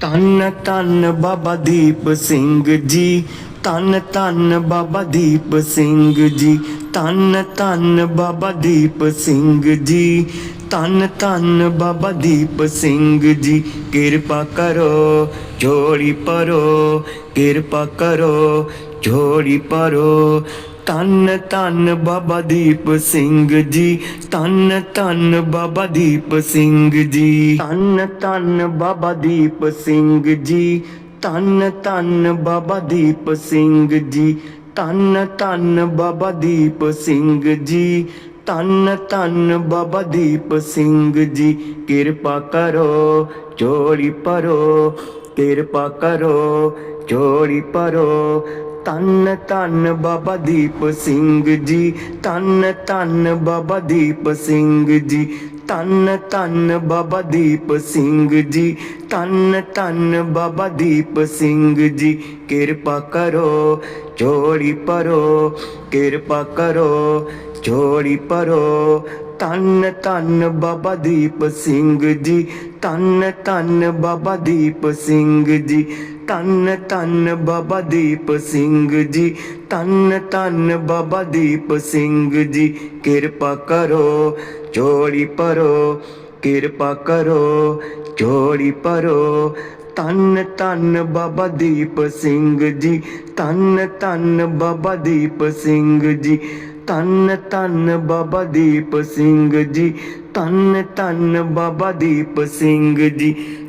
ਧੰਨ ਧੰਨ ਬਾਬਾ ਦੀਪ ਸਿੰਘ ਜੀ ਧੰਨ ਧੰਨ ਬਾਬਾ ਦੀਪ ਸਿੰਘ ਜੀ ਧੰਨ ਧੰਨ ਬਾਬਾ ਦੀਪ ਸਿੰਘ ਜੀ ਧੰਨ ਧੰਨ ਬਾਬਾ ਦੀਪ ਸਿੰਘ ਜੀ ਕਿਰਪਾ ਕਰੋ ਝੋਲੀ ਪਰੋ ਕਿਰਪਾ ਕਰੋ ਝੋਲੀ ਪਰੋ ਧੰਨ ਧੰਨ ਬਾਬਾ ਦੀਪ ਸਿੰਘ ਜੀ ਧੰਨ ਧੰਨ ਬਾਬਾ ਦੀਪ ਸਿੰਘ ਜੀ ਧੰਨ ਧੰਨ ਬਾਬਾ ਦੀਪ ਸਿੰਘ ਜੀ ਧੰਨ ਧੰਨ ਬਾਬਾ ਦੀਪ ਸਿੰਘ ਜੀ ਧੰਨ ਧੰਨ ਬਾਬਾ ਦੀਪ ਸਿੰਘ ਜੀ ਧੰਨ ਧੰਨ ਬਾਬਾ ਦੀਪ ਸਿੰਘ ਜੀ ਕਿਰਪਾ ਕਰੋ ਝੋਲੀ ਪਰੋ ਕਿਰਪਾ ਕਰੋ ਝੋਲੀ ਪਰੋ ਧੰਨ ਧੰਨ ਬਾਬਾ ਦੀਪ ਸਿੰਘ ਜੀ, ਧੰਨ ਧੰਨ ਬਾਬਾ ਦੀਪ ਸਿੰਘ ਜੀ, ਧੰਨ ਧੰਨ ਬਾਬਾ ਦੀਪ ਸਿੰਘ ਜੀ, ਧੰਨ ਧੰਨ ਬਾਬਾ ਦੀਪ ਸਿੰਘ ਜੀ। ਕਿਰਪਾ ਕਰੋ ਚੋੜੀ ਪਰੋ ਕਿਰਪਾ ਕਰੋ ਚੋੜੀ ਪਰੋ ਧੰਨ ਧੰਨ ਬਾਬਾ ਦੀਪ ਸਿੰਘ ਜੀ, ਧੰਨ ਧੰਨ ਬਾਬਾ ਦੀਪ ਸਿੰਘ ਜੀ। ਧੰਨ ਧੰਨ ਬਾਬਾ ਦੀਪ ਸਿੰਘ ਜੀ ਧੰਨ ਧੰਨ ਬਾਬਾ ਦੀਪ ਸਿੰਘ ਜੀ, ਕਿਰਪਾ ਕਰੋ ਝੋਲੀ ਪਰੋ ਕਿਰਪਾ ਕਰੋ ਝੋਲੀ ਪਰੋ ਧੰਨ ਧੰਨ ਬਾਬਾ ਦੀਪ ਸਿੰਘ ਜੀ ਧੰਨ ਧੰਨ ਬਾਬਾ ਦੀਪ ਸਿੰਘ ਜੀ ਧੰਨ ਧੰਨ ਬਾਬਾ ਦੀਪ ਸਿੰਘ ਜੀ ਧੰਨ ਧੰਨ ਬਾਬਾ ਦੀਪ ਸਿੰਘ ਜੀ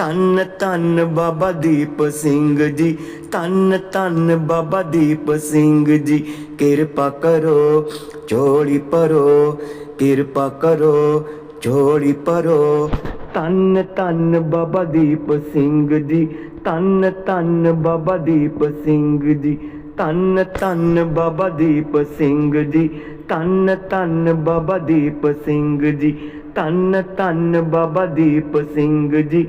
ਧੰਨ ਧੰਨ ਬਾਬਾ ਦੀਪ ਸਿੰਘ ਜੀ। ਧੰਨ ਧੰਨ ਬਾਬਾ ਦੀਪ ਸਿੰਘ ਜੀ। ਕਿਰਪਾ ਕਰੋ, ਝੋਲੀ ਪਰੋ ਕਿਰਪਾ ਕਰੋ, ਝੋਲੀ ਪਰੋ ਧੰਨ ਧੰਨ ਬਾਬਾ ਦੀਪ ਸਿੰਘ ਜੀ। ਧੰਨ ਧੰਨ ਬਾਬਾ ਦੀਪ ਸਿੰਘ ਜੀ। ਧੰਨ ਧੰਨ ਬਾਬਾ ਦੀਪ ਸਿੰਘ ਜੀ। ਧੰਨ ਧੰਨ ਬਾਬਾ ਦੀਪ ਸਿੰਘ ਜੀ। ਧੰਨ ਧੰਨ ਬਾਬਾ ਦੀਪ ਸਿੰਘ ਜੀ।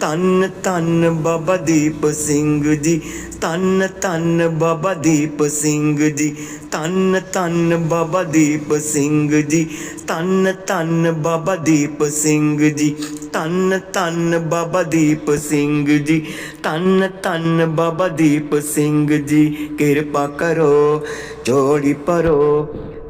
ਧੰਨ ਧੰਨ ਬਾਬਾ ਦੀਪ ਸਿੰਘ ਜੀ ਧੰਨ ਧੰਨ ਬਾਬਾ ਦੀਪ ਸਿੰਘ ਜੀ ਧੰਨ ਧੰਨ ਬਾਬਾ ਦੀਪ ਸਿੰਘ ਜੀ ਧੰਨ ਧੰਨ ਬਾਬਾ ਦੀਪ ਸਿੰਘ ਜੀ ਧੰਨ ਧੰਨ ਬਾਬਾ ਦੀਪ ਸਿੰਘ ਜੀ ਧੰਨ ਧੰਨ ਬਾਬਾ ਦੀਪ ਸਿੰਘ ਜੀ, ਕਿਰਪਾ ਕਰੋ ਝੋਲੀ ਪਰੋ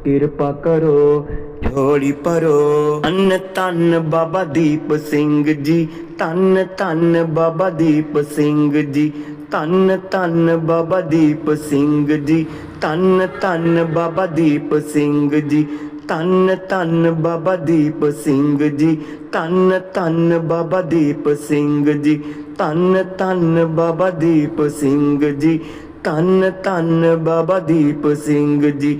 ਕਿਰਪਾ ਕਰੋ ਢੋਲੀ ਪਰੋ ਅੰਨ ਤਨ ਬਾਬਾ ਦੀਪ ਸਿੰਘ ਜੀ ਤਨ ਤਨ ਬਾਬਾ ਦੀਪ ਸਿੰਘ ਜੀ ਤਨ ਤਨ ਬਾਬਾ ਦੀਪ ਸਿੰਘ ਜੀ ਤਨ ਤਨ ਬਾਬਾ ਦੀਪ ਸਿੰਘ ਜੀ ਤਨ ਤਨ ਬਾਬਾ ਦੀਪ ਸਿੰਘ ਜੀ ਤਨ ਤਨ ਬਾਬਾ ਦੀਪ ਸਿੰਘ ਜੀ ਤਨ ਤਨ ਬਾਬਾ ਦੀਪ ਸਿੰਘ ਜੀ ਤਨ ਤਨ ਬਾਬਾ ਦੀਪ ਸਿੰਘ ਜੀ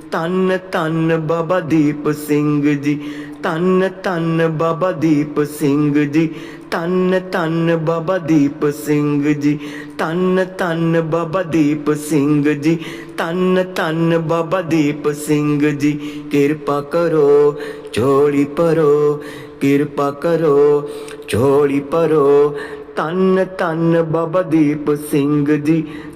ਧੰਨ ਧੰਨ ਬਾਬਾ ਦੀਪ ਸਿੰਘ ਜੀ। ਧੰਨ ਧੰਨ ਬਾਬਾ ਦੀਪ ਸਿੰਘ ਜੀ। ਧੰਨ ਧੰਨ ਬਾਬਾ ਦੀਪ ਸਿੰਘ ਜੀ। ਧੰਨ ਧੰਨ ਬਾਬਾ ਦੀਪ ਸਿੰਘ ਜੀ। ਧੰਨ ਧੰਨ ਬਾਬਾ ਦੀਪ ਸਿੰਘ ਜੀ। ਕਿਰਪਾ ਕਰੋ, ਝੋਲੀ ਭਰੋ, ਕਿਰਪਾ ਕਰੋ, ਝੋਲੀ ਭਰੋ। ਧੰਨ ਧੰਨ ਬਾਬਾ ਦੀਪ ਸਿੰਘ ਜੀ।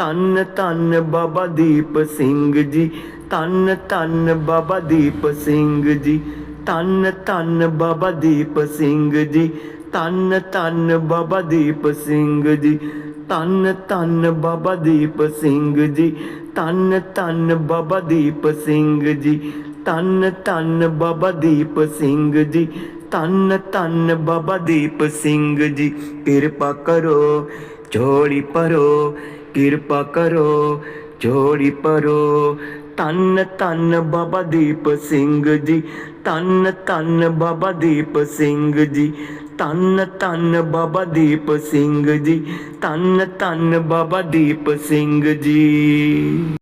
ਧੰਨ ਧੰਨ ਬਾਬਾ ਦੀਪ ਸਿੰਘ ਜੀ, ਧੰਨ ਧੰਨ ਬਾਬਾ ਦੀਪ ਸਿੰਘ ਜੀ, ਧੰਨ ਧੰਨ ਬਾਬਾ ਦੀਪ ਸਿੰਘ ਜੀ, ਧੰਨ ਧੰਨ ਬਾਬਾ ਦੀਪ ਸਿੰਘ ਜੀ, ਧੰਨ ਧੰਨ ਬਾਬਾ ਦੀਪ ਸਿੰਘ ਜੀ, ਧੰਨ ਧੰਨ ਬਾਬਾ ਦੀਪ ਸਿੰਘ ਜੀ, ਧੰਨ ਧੰਨ ਬਾਬਾ ਦੀਪ ਸਿੰਘ ਜੀ, ਧੰਨ ਧੰਨ ਬਾਬਾ ਦੀਪ ਸਿੰਘ ਜੀ। ਕਿਰਪਾ ਕਰੋ, ਝੋਲੀ ਭਰੋ ਕਿਰਪਾ ਕਰੋ ਝੋਲੀ ਭਰੋ। ਧੰਨ ਧੰਨ ਬਾਬਾ ਦੀਪ ਸਿੰਘ ਜੀ, ਧੰਨ ਧੰਨ ਬਾਬਾ ਦੀਪ ਸਿੰਘ ਜੀ, ਧੰਨ ਧੰਨ ਬਾਬਾ ਦੀਪ ਸਿੰਘ ਜੀ, ਧੰਨ ਧੰਨ ਬਾਬਾ ਦੀਪ ਸਿੰਘ ਜੀ।